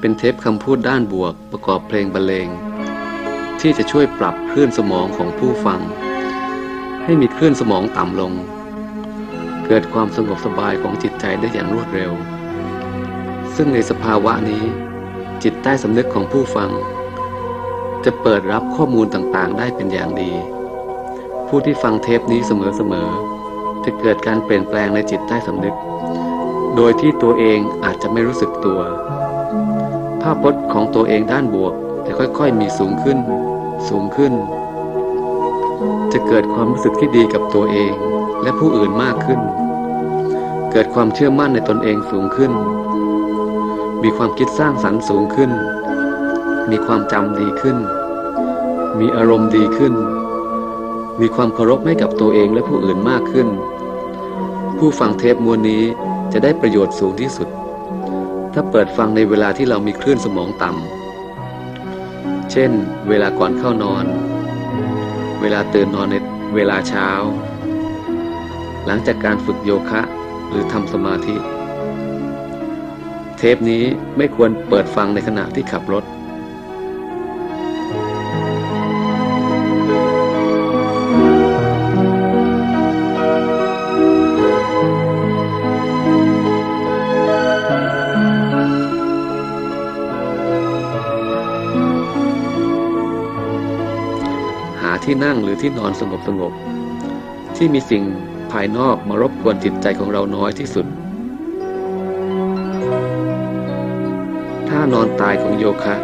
เป็นเทปคำพูดด้านบวกประกอบเพลงบรรเลง ที่จะช่วยปรับคลื่นสมองของผู้ฟัง ให้มีคลื่นสมองต่ำลง เกิดความสงบสบายของจิตใจได้อย่างรวดเร็ว ซึ่งในสภาวะนี้ จิตใต้สำนึกของผู้ฟัง จะเปิดรับข้อมูลต่างๆ ได้เป็นอย่างดี ผู้ที่ฟังเทปนี้เสมอๆจะเกิดการเปลี่ยนแปลงในจิตใต้สำนึก โดยที่ตัวเองอาจจะไม่รู้สึกตัว ภาพพจน์ของตัวเองด้านบวกจะค่อยๆมีสูงขึ้น สูงขึ้น จะเกิดความรู้สึกที่ดีกับตัวเองและผู้อื่นมากขึ้น เกิดความเชื่อมั่นในตนเองสูงขึ้น มีความคิดสร้างสรรค์สูงขึ้น มีความจำดีขึ้น มีอารมณ์ดีขึ้น มีความเคารพให้กับตัวเองและผู้อื่นมากขึ้น ผู้ฟังเทปมวลนี้จะได้ประโยชน์สูงที่สุด ถ้าเปิดฟังในเวลาที่เรามีคลื่นสมองต่ำ เช่น เวลาก่อนเข้านอน เวลาตื่นนอนในเวลาเช้า หลังจากการฝึกโยคะหรือทำสมาธิ เทปนี้ไม่ควรเปิดฟังในขณะที่ขับรถ นั่งหรือที่นอนสงบสงบที่มีสิ่งภายนอกมารบกวนจิตใจของเราน้อยที่สุด ท่านอนตายของโยคะ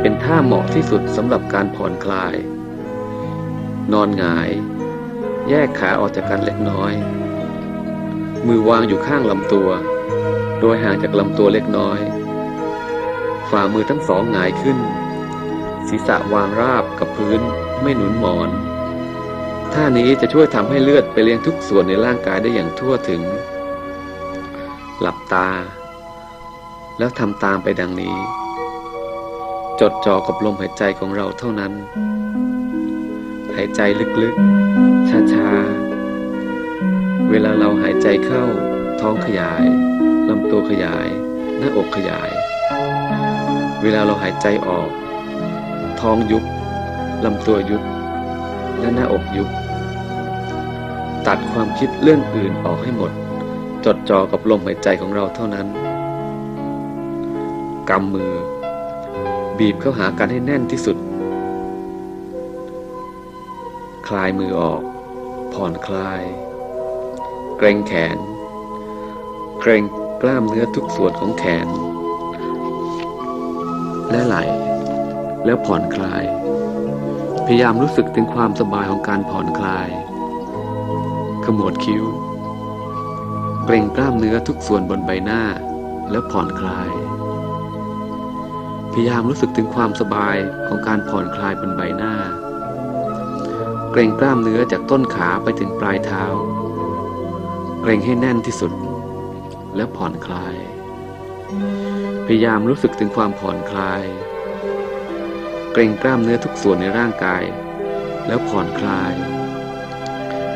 เป็นท่าเหมาะที่สุดสำหรับการผ่อนคลาย นอนหงาย แยกขาออกจากกันเล็กน้อย มือวางอยู่ข้างลำตัว โดยห่างจากลำตัวเล็กน้อย ฝ่ามือทั้งสองหงายขึ้น ศีรษะวางราบกับพื้น ไม่หนุนหมอน ท่านี้จะช่วยทำให้เลือดไปเลี้ยงทุกส่วนในร่างกายได้อย่างทั่วถึง หลับตา แล้วทำตามไปดังนี้ จดจ่อกับลมหายใจของเราเท่านั้น หายใจลึกๆ ช้าๆ เวลาเราหายใจเข้า ท้องขยายลำตัวขยาย หน้าอกขยาย เวลาเราหายใจออก ท้องยุบ ลำตัวยุบและหน้าอกยุบ ตัดความคิดเรื่องอื่นออกให้หมด จดจ่อกับลมหายใจของเราเท่านั้นกำมือ บีบเข้าหากันให้แน่นที่สุด คลายมือออก ผ่อนคลาย เกรงแขน เกรงกล้ามเนื้อทุกส่วนของแขน และไหล่ แล้วผ่อนคลาย พยายามรู้สึกถึงความสบายของการผ่อนคลาย ขมวดคิ้ว เกรงกล้ามเนื้อทุกส่วนบนใบหน้า แล้วผ่อนคลาย พยายามรู้สึกถึงความสบายของการผ่อนคลายบนใบหน้า เกรงกล้ามเนื้อจากต้นขาไปถึงปลายเท้า เกรงให้แน่นที่สุด แล้วผ่อนคลาย พยายามรู้สึกถึงความผ่อนคลาย กรงกล้ามเนื้อทุกส่วนในร่างกาย แล้วผ่อนคลาย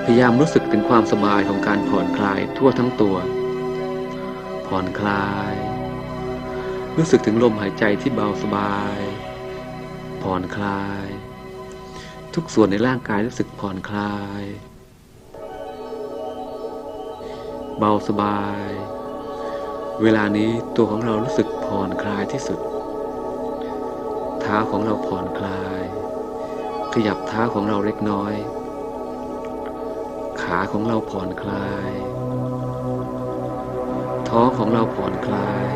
พยายามรู้สึกถึงความสบายของการผ่อนคลายทั่วทั้งตัว ผ่อนคลาย รู้สึกถึงลมหายใจที่เบาสบาย ผ่อนคลาย ทุกส่วนในร่างกายรู้สึกผ่อนคลาย เบาสบาย เวลานี้ตัวของเรารู้สึกผ่อนคลายที่สุด ท้าของเราผ่อนคลาย ขยับเท้าของเราเล็กน้อย ขาของเราผ่อนคลาย ท้องของเราผ่อนคลาย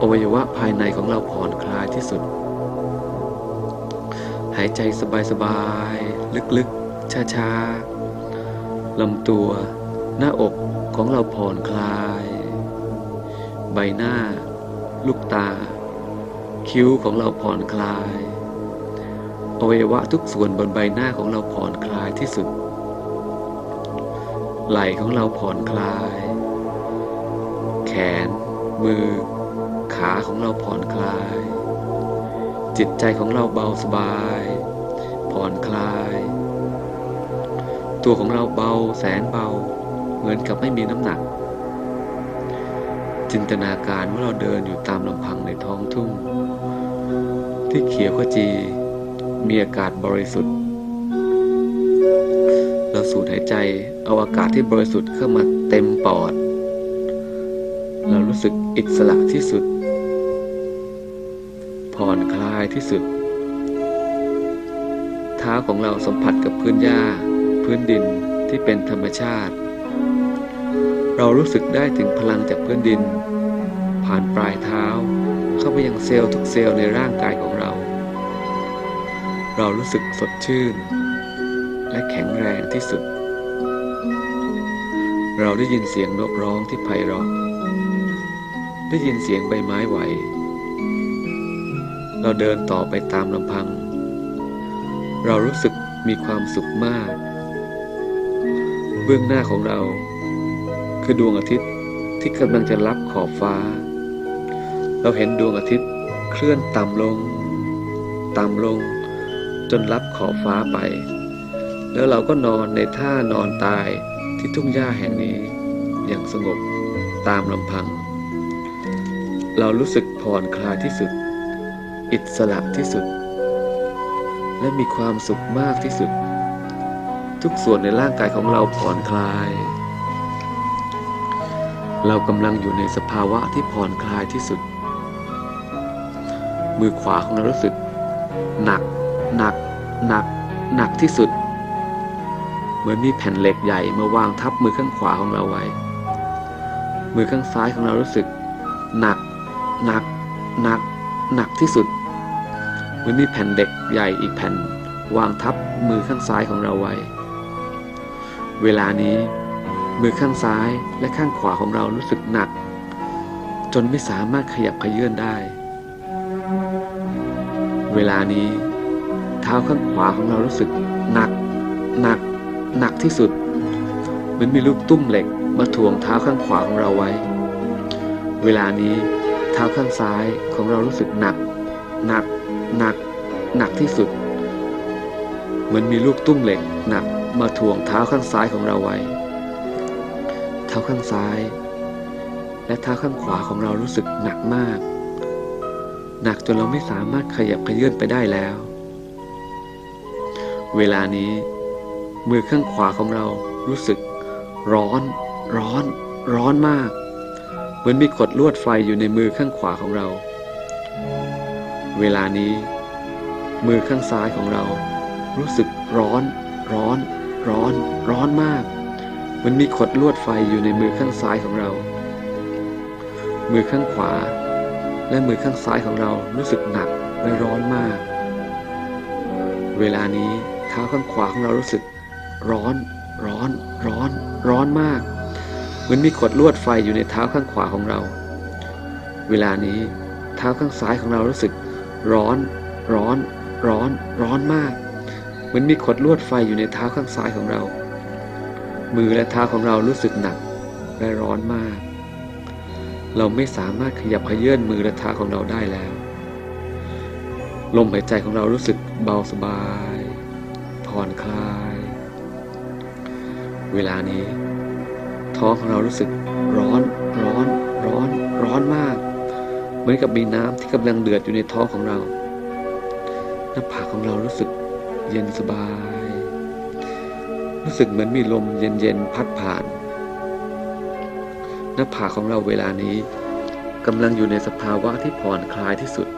อวัยวะภายในของเราผ่อนคลายที่สุด หายใจสบายๆ ลึกๆ ช้าๆลำตัว หน้าอกของเราผ่อนคลาย ใบหน้า ลูกตา คิ้วของเราผ่อนคลายอวัยวะทุกส่วนบนใบหน้าของเราผ่อนคลายที่สุด ไหล่ของเราผ่อนคลาย แขน มือ ขาของเราผ่อนคลาย จิตใจของเราเบาสบาย ผ่อนคลาย ตัวของเราเบาแสนเบา เหมือนกับไม่มีน้ำหนัก จินตนาการว่าเราเดินอยู่ตามลำพังในท้องทุ่ง ที่เขียวขจี มีอากาศบริสุทธิ์ เราสูดหายใจเอาอากาศที่บริสุทธิ์เข้ามาเต็มปอด เรารู้สึกอิสระที่สุด ผ่อนคลายที่สุด เท้าของเราสัมผัสกับพื้นหญ้า พื้นดินที่เป็นธรรมชาติเรารู้สึกได้ถึงพลังจากพื้นดิน ผ่านปลายเท้า เข้าไปยังเซลล์ทุกเซลล์ในร่างกายของเรา เรารู้สึกสดชื่น และแข็งแรงที่สุด เราได้ยินเสียงนกร้องที่ไพเราะ ได้ยินเสียงใบไม้ไหว เราเดินต่อไปตามลำพัง เรารู้สึกมีความสุขมาก เบื้องหน้าของเราคือดวงอาทิตย์ที่กำลังจะรับขอบฟ้า เราเห็นดวงอาทิตย์เคลื่อนต่ำลง ต่ำลง จนรับขอบฟ้าไป แล้วเราก็นอนในท่านอนตายที่ทุ่งหญ้าแห่งนี้อย่างสงบตามลำพัง เรารู้สึกผ่อนคลายที่สุด อิสระที่สุด และมีความสุขมากที่สุด ทุกส่วนในร่างกายของเราผ่อนคลาย เรากำลังอยู่ในสภาวะที่ผ่อนคลายที่สุด มือขวาของเรารู้สึก หนัก หนัก หนัก หนักที่สุด เหมือนมีแผ่นเหล็กใหญ่มาวางทับมือข้างขวาของเราไว้ มือข้างซ้ายของเรารู้สึก หนัก หนัก หนัก หนักที่สุด เหมือนมีแผ่นเหล็กใหญ่อีกแผ่นวางทับมือข้างซ้ายของเราไว้ เวลานี้มือข้างซ้ายและข้างขวาของเรารู้สึกหนัก จนไม่สามารถขยับขยื่นได้ เวลานี้ เท้าข้างขวาของเรารู้สึกหนักหนักหนักที่สุดเหมือนมีลูกตุ้มเหล็กมาถ่วงเท้าข้างขวาของเราไว้ เวลานี้เท้าข้างซ้ายของเรารู้สึกหนักหนักหนักหนักที่สุด เหมือนมีลูกตุ้มเหล็กหนักมาถ่วงเท้าข้างซ้ายของเราไว้ เท้าข้างซ้าย และเท้าข้างขวาของเรารู้สึกหนักมาก หนักจนเราไม่สามารถขยับขยื่นไปได้แล้ว เวลานี้ มือข้างขวาของเรารู้สึก ร้อน ร้อน ร้อนมาก เหมือนมีขดลวดไฟอยู่ในมือข้างขวาของเรา เวลานี้ มือข้างซ้ายของเรา รู้สึกร้อน ร้อน ร้อน ร้อนมาก เหมือนมีขดลวดไฟอยู่ในมือข้างซ้ายของเรา มือข้างขวา และมือข้างซ้ายของเรารู้สึกหนักและร้อนมาก เวลานี้เท้าข้างขวาของเรารู้สึก ร้อน ร้อน ร้อน ร้อนมาก เหมือนมีขดลวดไฟอยู่ในเท้าข้างขวาของเรา เวลานี้เท้าข้างซ้ายของเรารู้สึก ร้อน ร้อน ร้อน ร้อนมาก เหมือนมีขดลวดไฟอยู่ในเท้าข้างซ้ายของเรา มือและเท้าของเรารู้สึกหนักและร้อนมาก เราไม่สามารถขยับขยื่นมือและเท้าของเราได้แล้ว ลมหายใจของเรารู้สึกเบาสบาย ผ่อนคลาย เวลานี้ ท้องของเรารู้สึกร้อนร้อนร้อนร้อนมาก เหมือนกับมีน้ำที่กำลังเดือดอยู่ในท้องของเราหน้าผากของเรารู้สึกเย็นสบาย รู้สึกเหมือนมีลมเย็นๆพัดผ่าน หน้าผากของเราเวลานี้กำลังอยู่ในสภาวะที่ผ่อนคลายที่สุด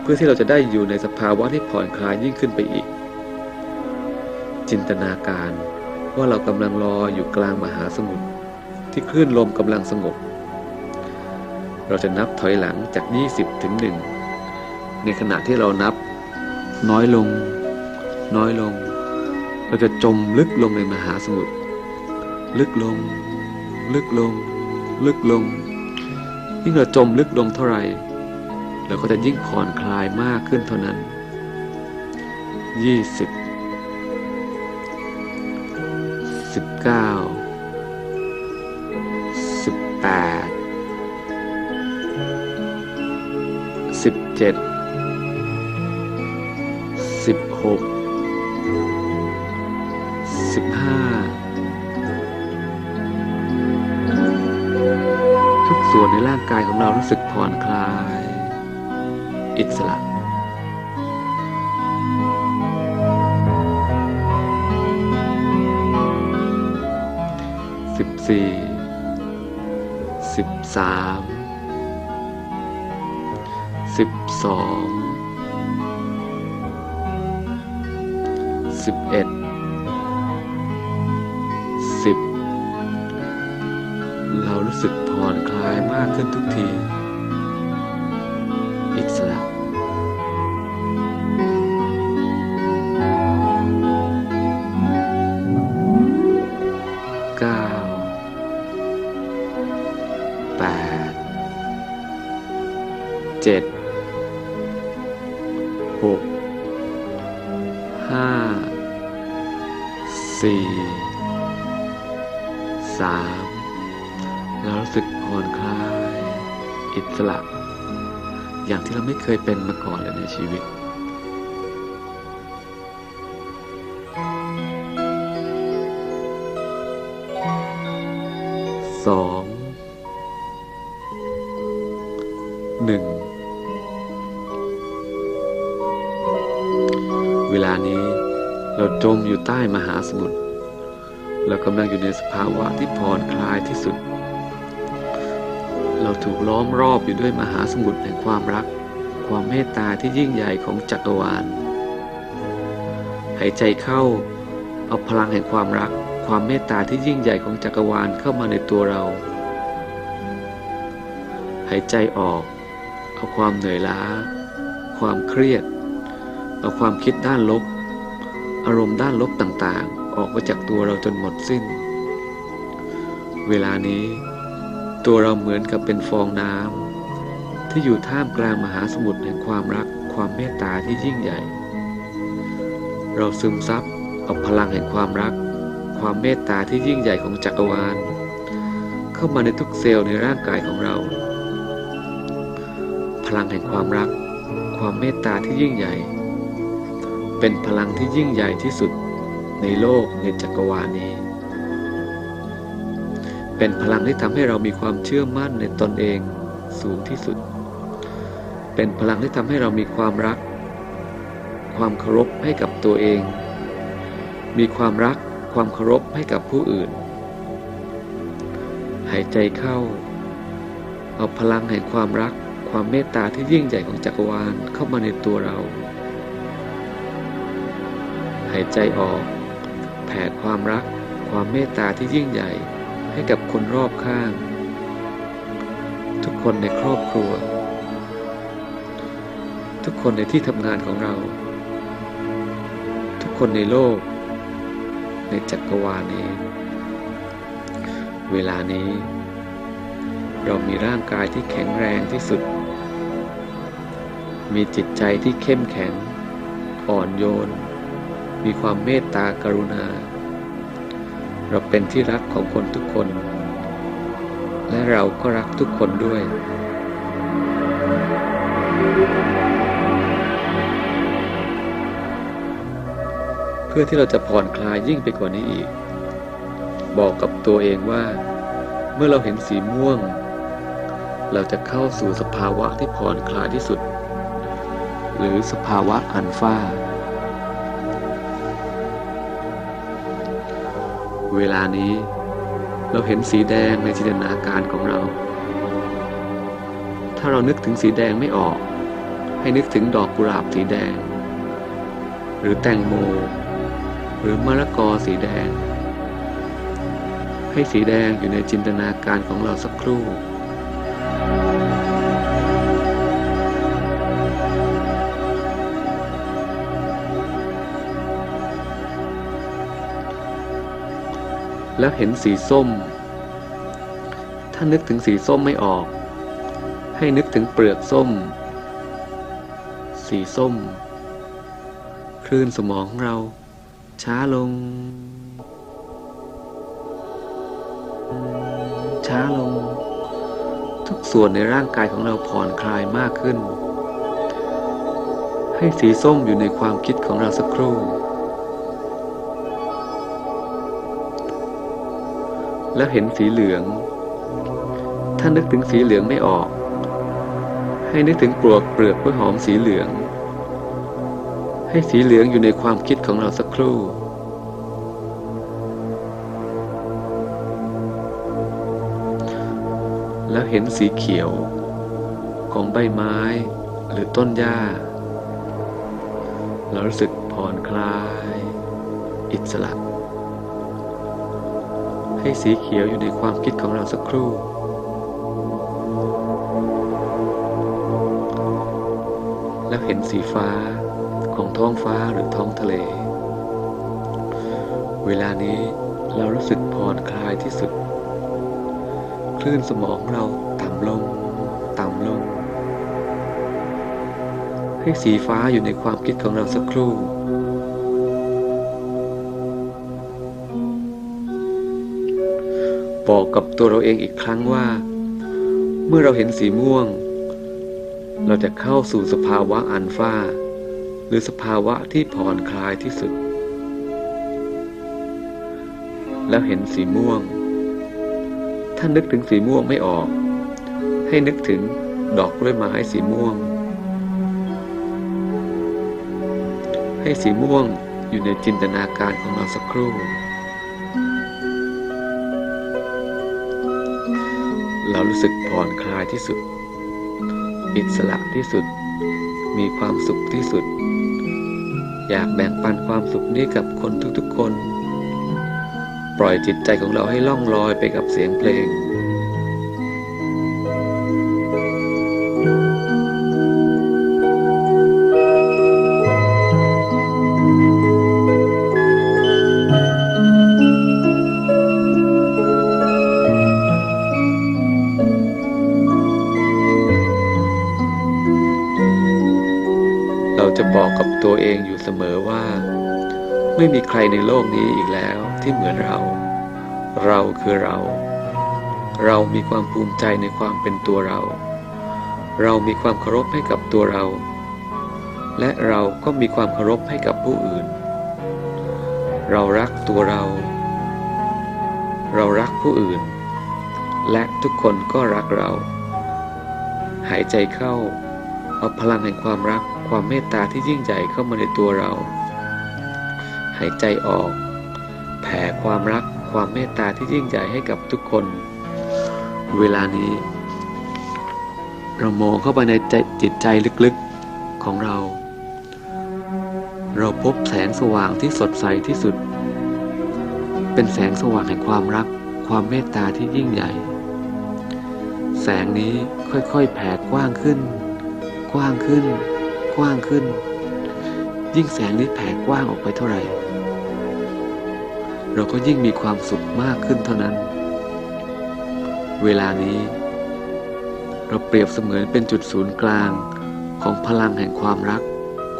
เพื่อที่เราจะได้อยู่ในสภาวะที่ผ่อนคลายยิ่งขึ้นไปอีก จินตนาการว่าเรากำลังรออยู่กลางมหาสมุทรที่คลื่นลมกำลังสงบ เราจะนับถอยหลังจาก 20 ถึง 1 ในขณะที่เรานับ น้อยลง น้อยลง เราจะจมลึกลงในมหาสมุทรลึกลง ลึกลง ลึกลง ยิ่งเราจมลึกลงเท่าไหร่เราก็จะยิ่งผ่อนคลายมากขึ้นเท่านั้น 20 19 18 17 16 15 14 13 12 11 10 ของเรารู้สึกผ่อนคลาย อิสระสิบสี่สิบสามสิบสองสิบเอ็ด รู้สึกผ่อนคลายมากขึ้นทุกที อิสระเก้าแปดเจ็ดหกห้าสี่สาม เรารู้สึกผ่อนคลาย อิสระ อย่างที่เราไม่เคยเป็นมาก่อนเลยในชีวิตสองหนึ่งเวลานี้เราจมอยู่ใต้มหาสมุทรเรากำลังอยู่ในสภาวะที่ผ่อนคลายที่สุด เราถูกล้อมรอบอยู่ด้วยมหาสมุทรแห่งความรัก ความเมตตาที่ยิ่งใหญ่ของจักรวาล หายใจเข้า เอาพลังแห่งความรัก ความเมตตาที่ยิ่งใหญ่ของจักรวาลเข้ามาในตัวเรา หายใจออก เอาความเหนื่อยล้า ความเครียด เอาความคิดด้านลบ อารมณ์ด้านลบต่างๆ ออกมาจากตัวเราจนหมดสิ้น เวลานี้ ตัวเราเหมือนกับเป็นฟองน้ำที่อยู่ท่ามกลางมหาสมุทรแห่งความรักความเมตตาที่ยิ่งใหญ่ เราซึมซับเอาพลังแห่งความรัก ความเมตตาที่ยิ่งใหญ่ของจักรวาล เข้ามาในทุกเซลล์ในร่างกายของเรา พลังแห่งความรัก ความเมตตาที่ยิ่งใหญ่ เป็นพลังที่ยิ่งใหญ่ที่สุดในโลกในจักรวาลนี้ เป็นพลังที่ทำให้เรามีความเชื่อมั่นในตนเองสูงที่สุด เป็นพลังที่ทำให้เรามีความรัก ความเคารพให้กับตัวเอง มีความรักความเคารพให้กับผู้อื่น หายใจเข้า เอาพลังแห่งความรัก ความเมตตาที่ยิ่งใหญ่ของจักรวาลเข้ามาในตัวเรา หายใจออก แผ่ความรัก ความเมตตาที่ยิ่งใหญ่ ให้กับคนรอบข้าง ทุกคนในครอบครัว ทุกคนในที่ทำงานของเรา ทุกคนในโลก ในจักรวาลนี้ เวลานี้ เรามีร่างกายที่แข็งแรงที่สุด มีจิตใจที่เข้มแข็ง อ่อนโยน มีความเมตตากรุณา เราเป็นที่รักของคนทุกคน และเราก็รักทุกคนด้วย เพื่อที่เราจะผ่อนคลายยิ่งไปกว่านี้อีก บอกกับตัวเองว่า เมื่อเราเห็นสีม่วง เราจะเข้าสู่สภาวะที่ผ่อนคลายที่สุด หรือสภาวะอันฟ้า เวลานี้ เราเห็นสีแดงในจินตนาการของเรา ถ้าเรานึกถึงสีแดงไม่ออก ให้นึกถึงดอกกุหลาบสีแดง หรือแตงโม หรือมะละกอสีแดง ให้สีแดงอยู่ในจินตนาการของเราสักครู่ แล้วเห็นสีส้ม ถ้านึกถึงสีส้มไม่ออก ให้นึกถึงเปลือกส้ม สีส้ม คลื่นสมองของเรา ช้าลง ช้าลง ทุกส่วนในร่างกายของเราผ่อนคลายมากขึ้น ให้สีส้มอยู่ในความคิดของเราสักครู่ แล้วเห็นสีเหลือง ถ้านึกถึงสีเหลืองไม่ออก ให้นึกถึงปลวกเปลือกกล้วยหอมสีเหลือง ให้สีเหลืองอยู่ในความคิดของเราสักครู่แล้วเห็นสีเขียว ของใบไม้หรือต้นหญ้า เรารู้สึกผ่อนคลาย อิสระ ให้สีเขียวอยู่ในความคิดของเราสักครู่ แล้วเห็นสีฟ้าของท้องฟ้าหรือท้องทะเล เวลานี้เรารู้สึกผ่อนคลายที่สุด คลื่นสมองเราต่ำลง ต่ำลง ให้สีฟ้าอยู่ในความคิดของเราสักครู่ บอกกับตัวเราเองอีกครั้งว่า เมื่อเราเห็นสีม่วง เราจะเข้าสู่สภาวะอันฟ้า หรือสภาวะที่ผ่อนคลายที่สุด แล้วเห็นสีม่วง ถ้านึกถึงสีม่วงไม่ออก ให้นึกถึงดอกกล้วยไม้สีม่วง ให้สีม่วงอยู่ในจินตนาการของเราสักครู่ เรารู้สึกผ่อนคลายที่สุด อิสระที่สุด มีความสุขที่สุด อยากแบ่งปันความสุขนี้กับคนทุกๆคน ปล่อยจิตใจของเราให้ล่องลอยไปกับเสียงเพลง ใครในโลกนี้อีกแล้วที่เหมือนเรา เราคือเรา เรามีความภูมิใจในความเป็นตัวเรา เรามีความเคารพให้กับตัวเรา และเราก็มีความเคารพให้กับผู้อื่น เรารักตัวเรา เรารักผู้อื่น และทุกคนก็รักเรา หายใจเข้า เอาพลังแห่งความรักความเมตตาที่ยิ่งใหญ่เข้ามาในตัวเราายใจออก แผ่ความรักความเมตตาที่ยิ่งใหญ่ให้กับทุกคน เวลานี้ เรามองเข้าไปในใจจิตใจลึกๆของเรา เราพบแสงสว่างที่สดใสที่สุด เป็นแสงสว่างแห่งความรัก ความเมตตาที่ยิ่งใหญ่ แสงนี้ค่อยๆแผ่กว้างขึ้น กว้างขึ้น กว้างขึ้น ยิ่งแสงนี้แผ่กว้างออกไปเท่าไหร่ เราก็ยิ่งมีความสุขมากขึ้นเท่านั้น เวลานี้ เราเปรียบเสมือนเป็นจุดศูนย์กลางของพลังแห่งความรัก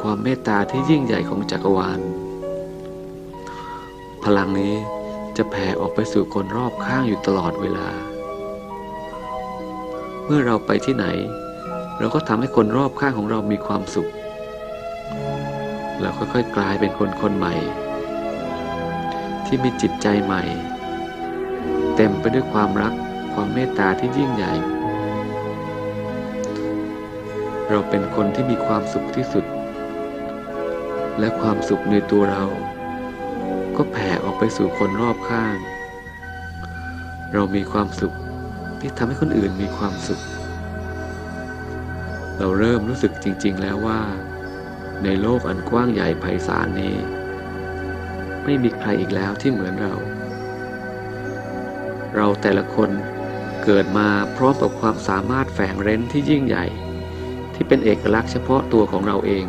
ความเมตตาที่ยิ่งใหญ่ของจักรวาล พลังนี้จะแผ่ออกไปสู่คนรอบข้างอยู่ตลอดเวลา เมื่อเราไปที่ไหน เราก็ทำให้คนรอบข้างของเรามีความสุขแล้วค่อยๆกลายเป็นคนคนใหม่ ที่มีจิตใจใหม่ เต็มไปด้วยความรักความเมตตาที่ยิ่งใหญ่ เราเป็นคนที่มีความสุขที่สุด และความสุขในตัวเรา ก็แผ่ออกไปสู่คนรอบข้าง เรามีความสุขที่ทำให้คนอื่นมีความสุข เราเริ่มรู้สึกจริง ๆ แล้วว่า ในโลกอันกว้างใหญ่ไพศาลนี้ ไม่มีใครอีกแล้วที่เหมือนเรา เราแต่ละคนเกิดมาพร้อมกับความสามารถแฝงเร้นที่ยิ่งใหญ่ ที่เป็นเอกลักษณ์เฉพาะตัวของเราเอง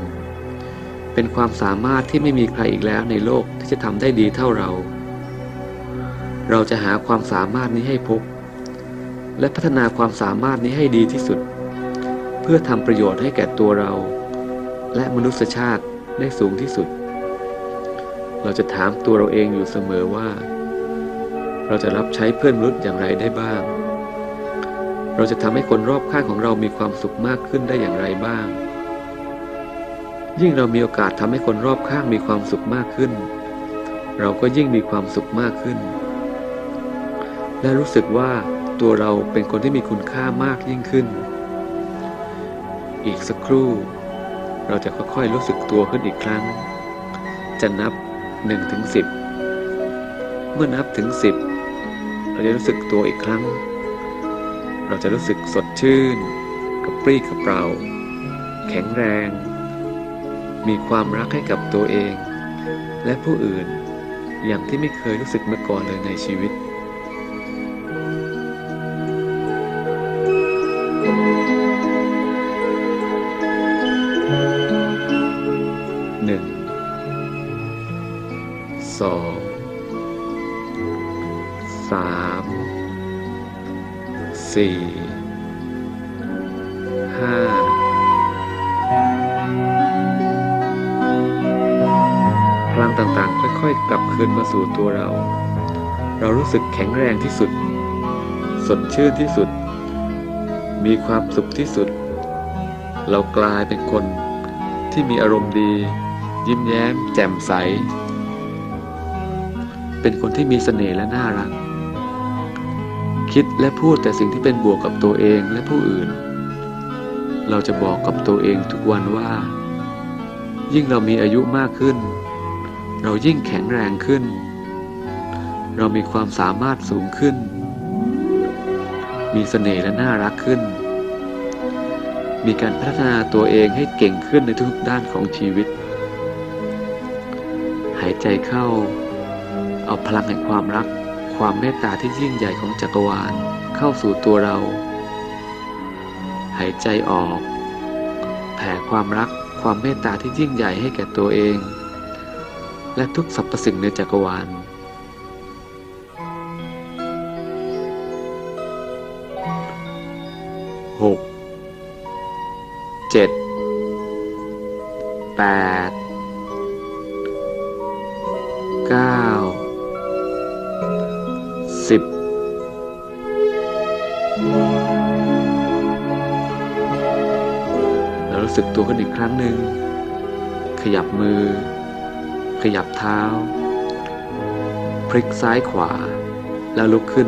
เป็นความสามารถที่ไม่มีใครอีกแล้วในโลกที่จะทำได้ดีเท่าเรา เราจะหาความสามารถนี้ให้พบ และพัฒนาความสามารถนี้ให้ดีที่สุด เพื่อทำประโยชน์ให้แก่ตัวเรา และมนุษยชาติได้สูงที่สุด เราจะถามตัวเราเองอยู่เสมอว่า เราจะรับใช้เพื่อนมนุษย์อย่างไรได้บ้าง เราจะทำให้คนรอบข้างของเรามีความสุขมากขึ้นได้อย่างไรบ้าง ยิ่งเรามีโอกาสทำให้คนรอบข้างมีความสุขมากขึ้น เราก็ยิ่งมีความสุขมากขึ้น และรู้สึกว่าตัวเราเป็นคนที่มีคุณค่ามากยิ่งขึ้น อีกสักครู่ เราจะค่อยๆรู้สึกตัวขึ้นอีกครั้ง จะนับ 1ถึง10 เมื่อนับถึง 10 เราจะรู้สึกตัวอีกครั้ง เราจะรู้สึกสดชื่น กระปรี้กระเปร่า แข็งแรง มีความรักให้กับตัวเอง และผู้อื่นอย่างที่ไม่เคยรู้สึกมาก่อนเลยในชีวิต สองสามสี่ห้าพลังต่างๆ ค่อยๆ กลับคืนมาสู่ตัวเรา เรารู้สึกแข็งแรงที่สุด สดชื่นที่สุด มีความสุขที่สุด เรากลายเป็นคนที่มีอารมณ์ดี ยิ้มแย้ม แจ่มใส เป็นคนที่มีเสน่ห์และน่ารัก คิดและพูดแต่สิ่งที่เป็นบวกกับตัวเองและผู้อื่น เราจะบอกกับตัวเองทุกวันว่า ยิ่งเรามีอายุมากขึ้น เรายิ่งแข็งแรงขึ้น เรามีความสามารถสูงขึ้น มีเสน่ห์และน่ารักขึ้น มีการพัฒนาตัวเองให้เก่งขึ้นในทุกด้านของชีวิต หายใจเข้า เอาพลังแห่งความรัก ความเมตตาที่ยิ่งใหญ่ของจักรวาลเข้าสู่ตัวเรา หายใจออก แผ่ความรักความเมตตาที่ยิ่งใหญ่ให้แก่ตัวเอง และทุกสรรพสิ่งในจักรวาลหกเจ็ดแปด เรารู้สึกตัวขึ้นอีกครั้งหนึ่ง ขยับมือ ขยับเท้า พลิกซ้ายขวา แล้วลุกขึ้น